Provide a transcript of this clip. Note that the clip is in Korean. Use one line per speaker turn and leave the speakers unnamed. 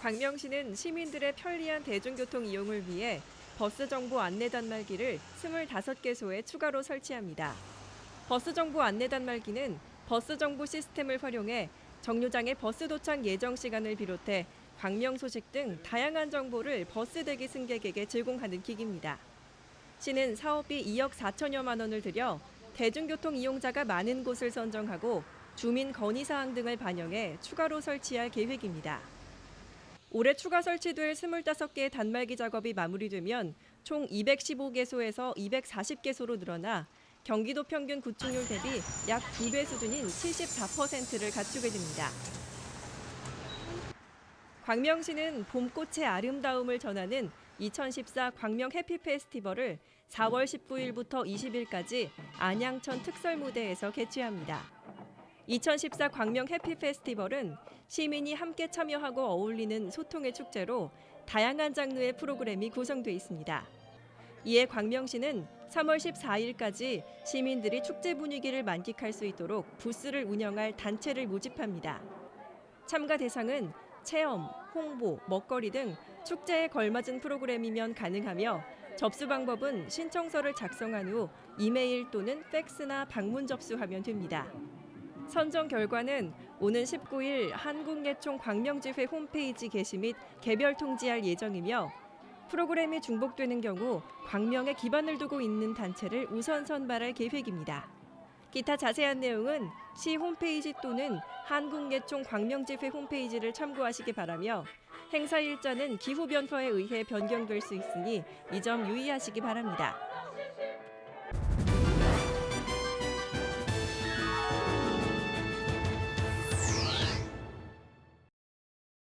광명시는 시민들의 편리한 대중교통 이용을 위해 버스 정보 안내 단말기를 25개소에 추가로 설치합니다. 버스 정보 안내 단말기는 버스 정보 시스템을 활용해 정류장의 버스 도착 예정 시간을 비롯해 광명 소식 등 다양한 정보를 버스 대기 승객에게 제공하는 기기입니다. 시는 사업비 2억 4천여만 원을 들여 대중교통 이용자가 많은 곳을 선정하고 주민 건의 사항 등을 반영해 추가로 설치할 계획입니다. 올해 추가 설치될 25개의 단말기 작업이 마무리되면 총 215개소에서 240개소로 늘어나 경기도 평균 구축률 대비 약 2배 수준인 74%를 갖추게 됩니다. 광명시는 봄꽃의 아름다움을 전하는 2014 광명 해피 페스티벌을 4월 19일부터 20일까지 안양천 특설 무대에서 개최합니다. 2014 광명 해피 페스티벌은 시민이 함께 참여하고 어울리는 소통의 축제로 다양한 장르의 프로그램이 구성돼 있습니다. 이에 광명시는 3월 14일까지 시민들이 축제 분위기를 만끽할 수 있도록 부스를 운영할 단체를 모집합니다. 참가 대상은 체험, 홍보, 먹거리 등 축제에 걸맞은 프로그램이면 가능하며 접수 방법은 신청서를 작성한 후 이메일 또는 팩스나 방문 접수하면 됩니다. 선정 결과는 오는 19일 한국예총 광명지회 홈페이지 게시 및 개별 통지할 예정이며 프로그램이 중복되는 경우 광명에 기반을 두고 있는 단체를 우선 선발할 계획입니다. 기타 자세한 내용은 시 홈페이지 또는 한국예총 광명지회 홈페이지를 참고하시기 바라며 행사 일자는 기후 변화에 의해 변경될 수 있으니 이 점 유의하시기 바랍니다.